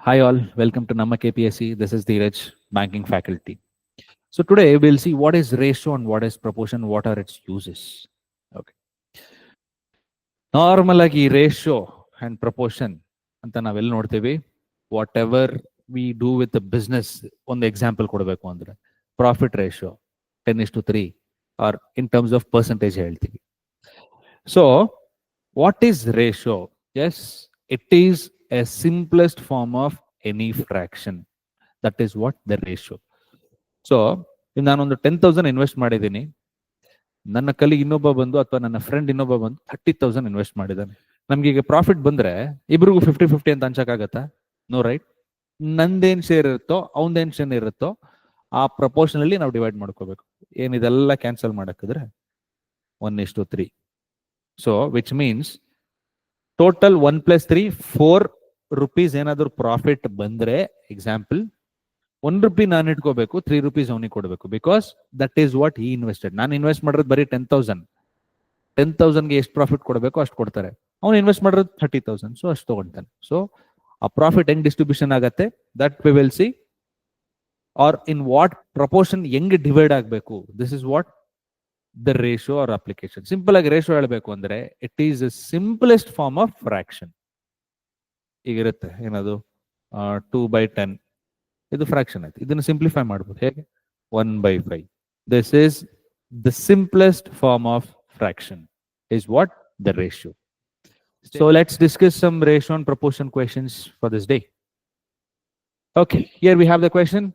Hi all, welcome to Namma KPSC. This is Dheeraj, banking faculty. So today we'll see what is ratio and what is proportion, what are its uses. Okay. Normal ಆಗಿ ratio and proportion ಅಂತ ನಾವೆಲ್ಲಿ ನೋಡ್ತೀವಿ whatever we do with business ಒಂದು example ಕೊಡಬೇಕು ಅಂದ್ರೆ profit ratio ten is to three or in terms of percentage ಹೇಳ್ತೀವಿ so what is ratio yes it is a simplest form of any fraction. That is what the ratio. So ನಾನೊಂದು ten thousand invest ಮಾಡಿದ್ದೀನಿ. ನನ್ನ ಕಲಿ ಇನ್ನೊಬ್ಬ ಬಂದು ಅಥವಾ ನನ್ನ friend ಇನ್ನೊಬ್ಬ ಬಂದು ಥರ್ಟಿ ತೌಸಂಡ್ ಇನ್ವೆಸ್ಟ್ ಮಾಡಿದ್ದಾನೆ. ನಮ್ಗೆ ಈಗ ಪ್ರಾಫಿಟ್ ಬಂದ್ರೆ ಇಬ್ರಿಗೂ ಫಿಫ್ಟಿ ಫಿಫ್ಟಿ ಅಂತ ಹಂಚಕ್ಕಾಗತ್ತಾ? ನೋ ರೈಟ್ ನಂದೇನ್ ಶೇರ್ ಇರುತ್ತೋ, ಅವನದೇನ್ ಶೇರ್ ಇರುತ್ತೋ, ಆ ಪ್ರಪೋರ್ಷನಲ್ಲಿ ನಾವು ಡಿವೈಡ್ ಮಾಡ್ಕೋಬೇಕು. ಏನಿದೆಲ್ಲ ಕ್ಯಾನ್ಸಲ್ ಮಾಡಕ್ಕಿದ್ರೆ? ಒನ್ ಇಷ್ಟು three so which means total one plus three four rupees ಏನಾದರೂ ಪ್ರಾಫಿಟ್ ಬಂದ್ರೆ ಎಕ್ಸಾಂಪಲ್ ಒನ್ ರುಪಿ ನಾನು ಇಟ್ಕೋಬೇಕು ತ್ರೀ ರುಪೀಸ್ ಅವನಿಗೆ ಕೊಡಬೇಕು. Because that is what I invested ನಾನು ಇನ್ವೆಸ್ಟ್ ಮಾಡಿರೋದು ಬರೀ ಟೆನ್ ತೌಸಂಡ್ ಟೆನ್ ತೌಸಂಡ್ಗೆ ಎಷ್ಟು ಪ್ರಾಫಿಟ್ ಕೊಡಬೇಕು ಅಷ್ಟು ಕೊಡ್ತಾರೆ. ಅವ್ನು ಇನ್ವೆಸ್ಟ್ ಮಾಡಿರೋದು ಥರ್ಟಿ ತೌಸಂಡ್ ಸೊ ಅಷ್ಟು ತಗೊಂತಾನೆ ಸೊ ಆ ಪ್ರಾಫಿಟ್ ಹೆಂಗ್ ಡಿಸ್ಟ್ರಿಬ್ಯೂಷನ್ ಆಗತ್ತೆ? That we will see are in what proportion ಹೆಂಗ್ ಡಿವೈಡ್ ಆಗಬೇಕು? This is what the ratio are application simple ಆಗಿ ರೇಷೋ ಹೇಳಬೇಕು ಅಂದ್ರೆ it is simplest form of fraction ಈಗಿರುತ್ತೆ ಏನದು ಟೂ ಬೈ ಟೆನ್ ಇದು ಫ್ರಾಕ್ಷನ್ ಆಯ್ತು ಇದನ್ನು ಸಿಂಪ್ಲಿಫೈ ಮಾಡ್ಬೋದು ಹೇಗೆ one by five this is the simplest form of fraction is what the ratio. So let's discuss some ratio and proportion questions for this day. Okay, here we have the question.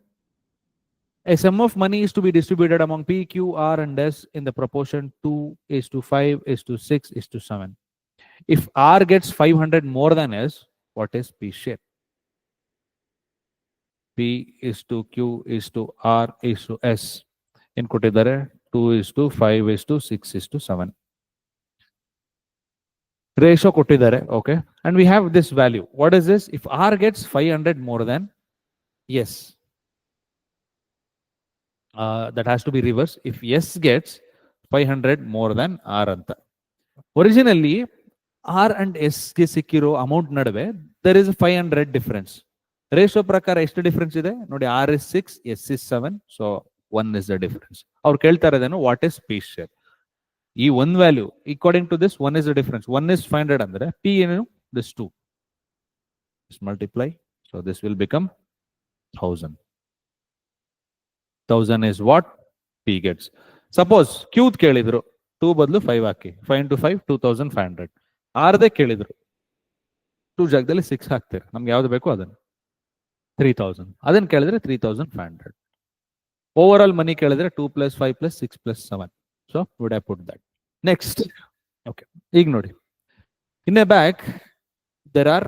A sum of money is to be distributed among P, Q, R, and S in the proportion 2 is to 5 is to 6 is to 7. If R gets 500 more than S, what is P share? P is to Q is to R is to S. In ಕೊಟ್ಟಿದ್ದಾರೆ 2 is to 5 is to 6 is to 7. Ratio ಕೊಟ್ಟಿದ್ದಾರೆ okay and we have this value what is this if R gets five hundred more than S that has to be reverse if S gets five hundred more than R ಅಂತ originally R and ಎಸ್ಗೆ ಸಿಕ್ಕಿರೋ amount ನಡುವೆ there is five hundred difference ratio ಪ್ರಕಾರ ಎಷ್ಟು difference ಇದೆ? ನೋಡಿ R S six S is seven so one is the difference ಅವ್ರು ಕೇಳ್ತಾ ಇರೋದೇನು ವಾಟ್ ಇಸ್ ಪಿ ಶೇರ್ ಈ one value according to this one is the difference one is five hundred ಅಂದ್ರೆ P ಏನು? This to multiply so this will become thousand thousand is what P gets suppose ಕ್ಯೂತ್ ಕೇಳಿದ್ರು two ಬದಲು five ಹಾಕಿ five into five two thousand five hundred ಆರ್ದೇ ಕೇಳಿದ್ರು. Two ಜಾಗದಲ್ಲಿ six ಹಾಕ್ತೀರಿ. ನಮ್ಗೆ ಯಾವ್ದು ಬೇಕೋ ಅದನ್ನು. ತ್ರೀ ತೌಸಂಡ್ ಅದನ್ನು ಕೇಳಿದ್ರೆ three thousand five hundred over all money ಕೇಳಿದ್ರೆ two plus five plus six plus seven so would I put that next okay ಈಗ ನೋಡಿ. In a bag there are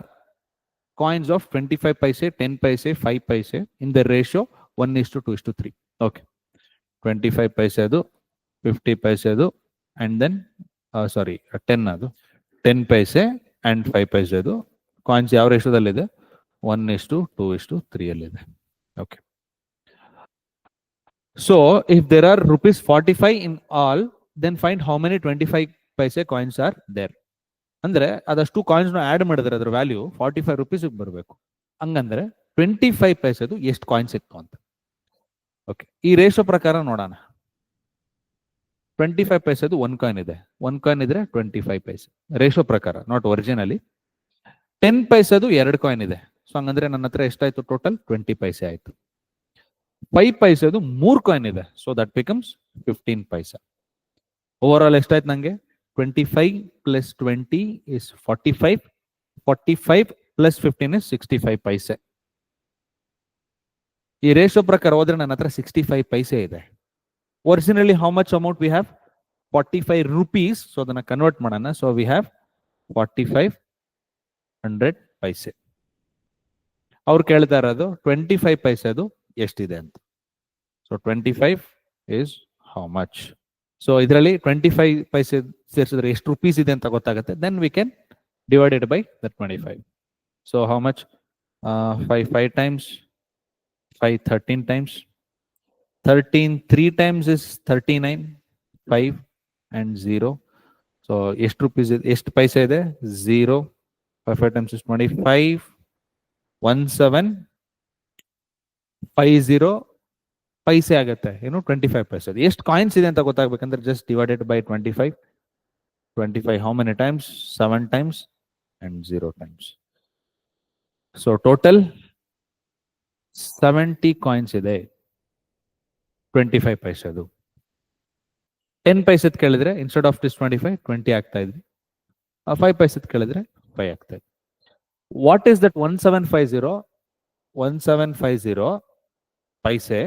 coins of twenty five paise ten paise five paise in the ratio one is to two is to three okay twenty five paise ಅದು fifty paise ಅದು and then sorry ten ಅದು ten paise and five paise ಅದು. Coins ಯಾವ ರೇಷಿಯೋದಲ್ಲಿದೆ one is to two is to three so okay So if there are rupees 45 in all, then find how many 25 paise coins are there. ಅಂದ್ರೆ ಅದಷ್ಟು coins add ಮಾಡಿದ್ರೆ ಅದ್ರ value forty five rupees ಬರಬೇಕು. ಹಂಗಂದ್ರೆ twenty five ಪೈಸೆದು ಎಷ್ಟು coins ಇತ್ತು ಅಂತ. Okay ಈ ರೇಷೋ ಪ್ರಕಾರ ನೋಡೋಣ. ಟ್ವೆಂಟಿ ಫೈವ್ ಪೈಸೆದು ಒನ್ ಕಾಯಿನ್ ಇದೆ. ಒನ್ ಕಾಯಿನ್ ಇದ್ರೆ ಟ್ವೆಂಟಿ ಫೈವ್ ಪೈಸೆ ರೇಷೋ ಪ್ರಕಾರ ನಾಟ್ ಒರಿಜಿನಲಿ ಟೆನ್ ಪೈಸೆದು ಎರಡು ಕಾಯಿನ್ ಇದೆ. ಸೊ ಹಂಗಂದ್ರೆ ನನ್ನ ಹತ್ರ ಎಷ್ಟಾಯ್ತು ಟೋಟಲ್ ಟ್ವೆಂಟಿ ಪೈಸೆ ಆಯ್ತು. ಫೈವ್ ಪೈಸೆದು ಮೂರ್ ಕಾಯಿನ್ ಇದೆ. So that becomes fifteen paisa overall ಎಷ್ಟಾಯ್ತು ನಂಗೆ? Twenty five plus twenty is forty five forty five plus fifteen is sixty five paise ಈ ರೇಷೋ ಪ್ರಕಾರ ಹೋದ್ರೆ ನನ್ನ ಹತ್ರ ಸಿಕ್ಸ್ಟಿ ಫೈವ್ ಪೈಸೆ ಇದೆ. Originally how much amount we have forty five rupees so ಅದನ್ನ convert ಮಾಡೋಣ. So we have forty five hundred paise ಅವ್ರು ಕೇಳ್ತಾ ಇರೋದು ಟ್ವೆಂಟಿ ಫೈವ್ ಪೈಸೆದು ಎಷ್ಟಿದೆ ಅಂತ. So twenty five is how much so ಇದರಲ್ಲಿ ಟ್ವೆಂಟಿ ಫೈವ್ ಪೈಸೆ ಸೇರಿಸಿದ್ರೆ ಎಷ್ಟು ರುಪೀಸ್ ಇದೆ ಅಂತ ಗೊತ್ತಾಗುತ್ತೆ. Then we can divided by the twenty five so how much five five times five thirteen times thirteen three times is thirty nine five and zero so ಎಷ್ಟು rupees ಇದೆ? ಎಷ್ಟು ಪೈಸೆ ಇದೆ? Zero five five times is twenty five one seven five zero paise ಆಗುತ್ತೆ. ಏನು? Twenty five paise ಎಷ್ಟು coins ಇದೆ ಅಂತ ಗೊತ್ತಾಗ್ಬೇಕಂದ್ರೆ just divided by twenty five twenty five how many times seven times and zero times so total seventy coins ಇದೆ. Twenty five ಪೈಸೆದು ten ಪೈಸದ್ ಕೇಳಿದ್ರೆ instead of this twenty five twenty ಆಗ್ತಾ ಇದ್ವಿ. Five ಪೈಸೆದ್ ಕೇಳಿದ್ರೆ ಫೈವ್ ಆಗ್ತಾ ಇದೆ what is that one seven five zero one seven five zero paise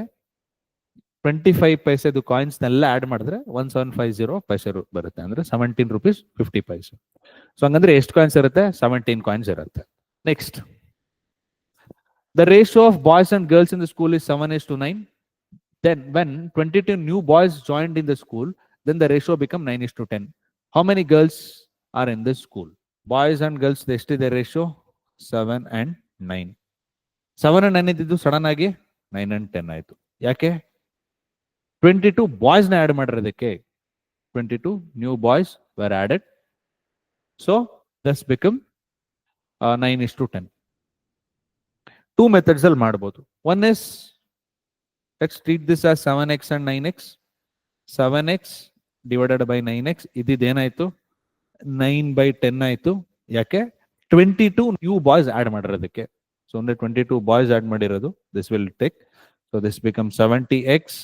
twenty five ಪೈಸೆದು ಕಾಯಿನ್ಸ್ನೆಲ್ಲ ಆಡ್ ಮಾಡಿದ್ರೆ one seven five zero paise ಬರುತ್ತೆ. ಅಂದ್ರೆ seventeen rupees fifty paise so ಹಂಗಂದ್ರೆ ಎಷ್ಟು ಕಾಯಿನ್ಸ್ ಇರುತ್ತೆ? ಸೆವೆಂಟೀನ್ ಕಾಯಿನ್ಸ್ ಇರುತ್ತೆ. Next the ratio of boys and girls in the school is seven is to nine then when twenty two new boys joined in the school then the ratio become nine is to ten how many girls are in the school boys and girls ಎಷ್ಟಿದೆ ratio seven and nine seven and nine ಇದ್ದಿದ್ದು sudden ಆಗಿ nine and ten ಆಯಿತು. ಯಾಕೆ? Twenty two ಬಾಯ್ಸ್ನ add ಮಾಡಿರೋದಕ್ಕೆ twenty two new boys were added so thus become nine is to ten two methods ಅಲ್ಲಿ let's treat this as seven x and nine x seven x divided by nine x ಇದೇನಾಯ್ತು nine by ten ಆಯ್ತು. ಯಾಕೆ? Twenty two new boys add ಮಾಡಿರೋದಕ್ಕೆ. So ಅಂದ್ರೆ twenty two boys add ಮಾಡಿರೋದು. This will take so this become seventy x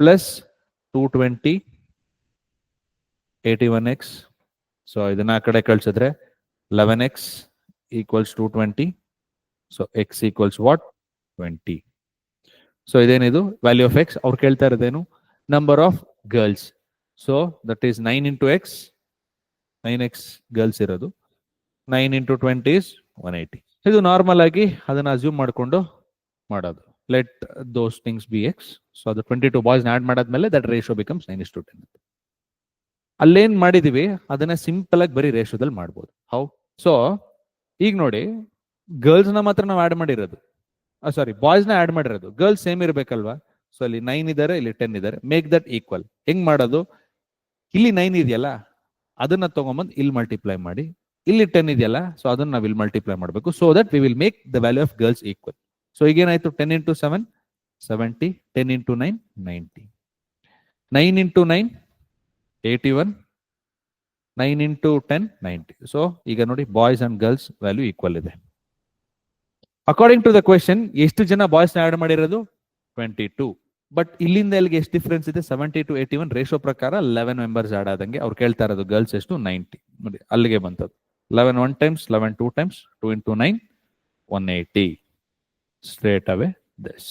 plus two twenty eighty one x so ಇದನ್ನ ಆ ಕಡೆ ಕಳ್ಸಿದ್ರೆ eleven x equals to twenty so x equals what twenty so ಇದೇನಿದು? Value of X ಅವ್ರು ಕೇಳ್ತಾ ಇರೋದೇನು? Number of girls so that is nine into x nine x girls ಇರೋದು. Nine into twenty is one eighty ಇದು normal ಆಗಿ ಅದನ್ನು assume ಮಾಡಿಕೊಂಡು ಮಾಡೋದು. Let those things be x so ಅದು ಟ್ವೆಂಟಿ ಟು ಬಾಯ್ಸ್ ಆ್ಯಡ್ ಮಾಡಾದ್ಮೇಲೆ that ratio becomes nine is to ten ಅಲ್ಲೇನು ಮಾಡಿದೀವಿ? ಅದನ್ನ ಸಿಂಪಲ್ ಆಗಿ ಬರೀ ರೇಷೋದಲ್ಲಿ ಮಾಡ್ಬೋದು. ಹೌ ಸೊ ಈಗ ನೋಡಿ ಗರ್ಲ್ಸ್ನ ಮಾತ್ರ ನಾವು ಆ್ಯಡ್ ಮಾಡಿರೋದು. ಸಾರಿ ಬಾಯ್ಸ್ನ ಆ್ಯಡ್ ಮಾಡಿರೋದು. ಗರ್ಲ್ಸ್ ಸೇಮ್ ಇರಬೇಕಲ್ವಾ? ಸೊ ಅಲ್ಲಿ ನೈನ್ ಇದ್ದಾರೆ ಇಲ್ಲಿ ಟೆನ್ ಇದ್ದಾರೆ ಮೇಕ್ ದಟ್ ಈಕ್ವಲ್ ಹೆಂಗ್ ಮಾಡೋದು? ಇಲ್ಲಿ ನೈನ್ ಇದೆಯಲ್ಲ, ಅದನ್ನ ತಗೊಂಬಂದು ಇಲ್ಲಿ ಮಲ್ಟಿಪ್ಲೈ ಮಾಡಿ, ಇಲ್ಲಿ ಟೆನ್ ಇದೆಯಲ್ಲ ಸೊ ಅದನ್ನ ನಾವು ಇಲ್ಲಿ ಮಲ್ಟಿಪ್ಲೈ ಮಾಡಬೇಕು so that we will make the value of girls equal so ಈಗ ಏನಾಯ್ತು ten into seven seventy ten into nine ninety nine into nine eighty one nine into ten ninety so ಈಗ ನೋಡಿ boys and girls value equal ಇದೆ. According to the question ಎಷ್ಟು ಜನ ಬಾಯ್ಸ್ನ add ಮಾಡಿರೋದು? Twenty two but ಇಲ್ಲಿಂದ ಎಲ್ಲಿಗೆ ಎಷ್ಟು ಡಿಫ್ರೆನ್ಸ್ ಇದೆ? Seventy to eighty one ratio ಪ್ರಕಾರ ಲೆವೆನ್ ಮೆಂಬರ್ಸ್ ಆಡ್ ಆದಂಗೆ ಅವ್ರು ಕೇಳ್ತಾ ಇರೋದು ಗರ್ಲ್ಸ್ ಎಷ್ಟು? ನೈಂಟಿ ನೋಡಿ, ಅಲ್ಲಿಗೆ ಬಂತದ್ದು. Eleven one times eleven two times two into nine one eighty straight away this